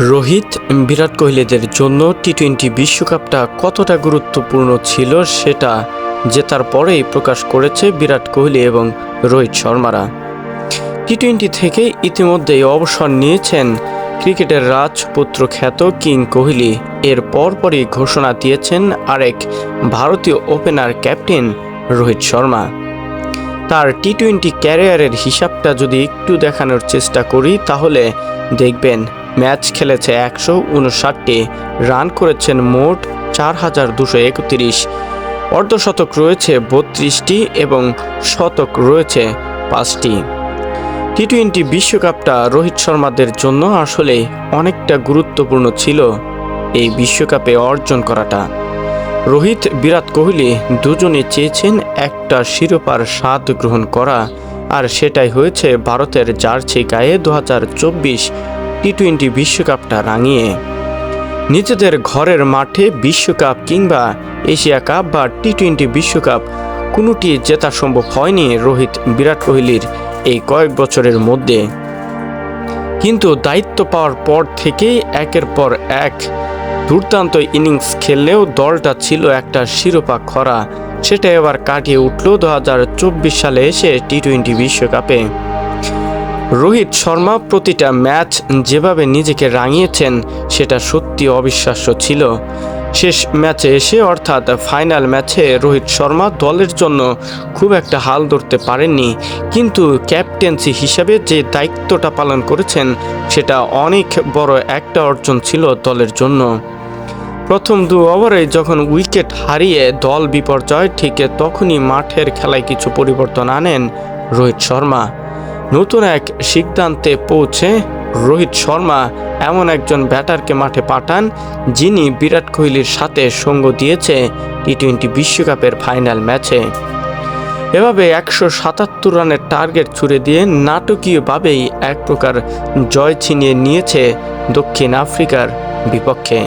রোহিত, বিরাট কোহলিদের জন্য T twenty বিশ্বকাপটা কতটা গুরুত্বপূর্ণ ছিল সেটা জেতার পরেই প্রকাশ করেছে বিরাট কোহলি এবং রোহিত শর্মারা। টি টোয়েন্টি থেকে ইতিমধ্যেই অবসর নিয়েছেন ক্রিকেটের রাজপুত্র খ্যাত কিং কোহলি। এর পরপরই ঘোষণা দিয়েছেন আরেক ভারতীয় ওপেনার ক্যাপ্টেন রোহিত শর্মা। তার টি টোয়েন্টি ক্যারিয়ারের হিসাবটা যদি একটু দেখানোর চেষ্টা করি, তাহলে দেখবেন ম্যাচ খেলেছে একশো উনষাটটি, রান করেছেন মোট চার হাজার দুশো একত্রিশ, অর্ধশতক রয়েছে বত্রিশটি এবং শতক রয়েছে পাঁচটি। টি টোয়েন্টি বিশ্বকাপটা রোহিত শর্মাদের জন্য আসলে অনেকটা গুরুত্বপূর্ণ ছিল এই বিশ্বকাপে অর্জন করাটা। রোহিত, বিরাট কোহলি দুজনে চেয়েছেন একটা শিরোপার স্বাদ গ্রহণ করা, আর সেটাই হয়েছে ভারতের জার্সি গায়ে দু হাজার চব্বিশ টি টোয়েন্টি বিশ্বকাপটা রাঙিয়ে। নিজেদের ঘরের মাঠে বিশ্বকাপ কিংবা এশিয়া কাপ বা টি টোয়েন্টি বিশ্বকাপ, কোনোটি জেতা সম্ভব হয়নি রোহিত, বিরাট কোহলির এই কয়েক বছরের মধ্যে। কিন্তু দায়িত্ব পাওয়ার পর থেকেই একের পর এক দুর্দান্ত ইনিংস খেললেও দলটা ছিল একটা শিরোপা খরা। সেটা এবার কাটিয়ে উঠল দু হাজার চব্বিশ সালে এসে টি টোয়েন্টি বিশ্বকাপে। রোহিত শর্মা প্রতিটা ম্যাচ যেভাবে নিজেকে রাঙিয়েছেন, সেটা সত্যি অবিশ্বাস্য ছিল। শেষ ম্যাচে এসে অর্থাৎ ফাইনাল ম্যাচে রোহিত শর্মা দলের জন্য খুব একটা হাল ধরতে পারেননি, কিন্তু ক্যাপ্টেন্সি হিসাবে যে দায়িত্বটা পালন করেছেন, সেটা অনেক বড় একটা অর্জন ছিল দলের জন্য। প্রথম দু ওভারে যখন উইকেট হারিয়ে দল বিপর্যয়, ঠিক তখনই মাঠের খেলায় কিছু পরিবর্তন আনেন রোহিত শর্মা। নতুন এক সিদ্ধান্তে পৌঁছে রোহিত শর্মা এমন একজন ব্যাটারকে মাঠে পাঠান, যিনি বিরাট কোহলির সাথে সঙ্গ দিয়েছে টি টোয়েন্টি বিশ্বকাপের ফাইনাল ম্যাচে। এভাবে একশো সাতাত্তর রানের টার্গেট ছুড়ে দিয়ে নাটকীয়ভাবেই এক প্রকার জয় ছিনিয়ে নিয়েছে দক্ষিণ আফ্রিকার বিপক্ষে।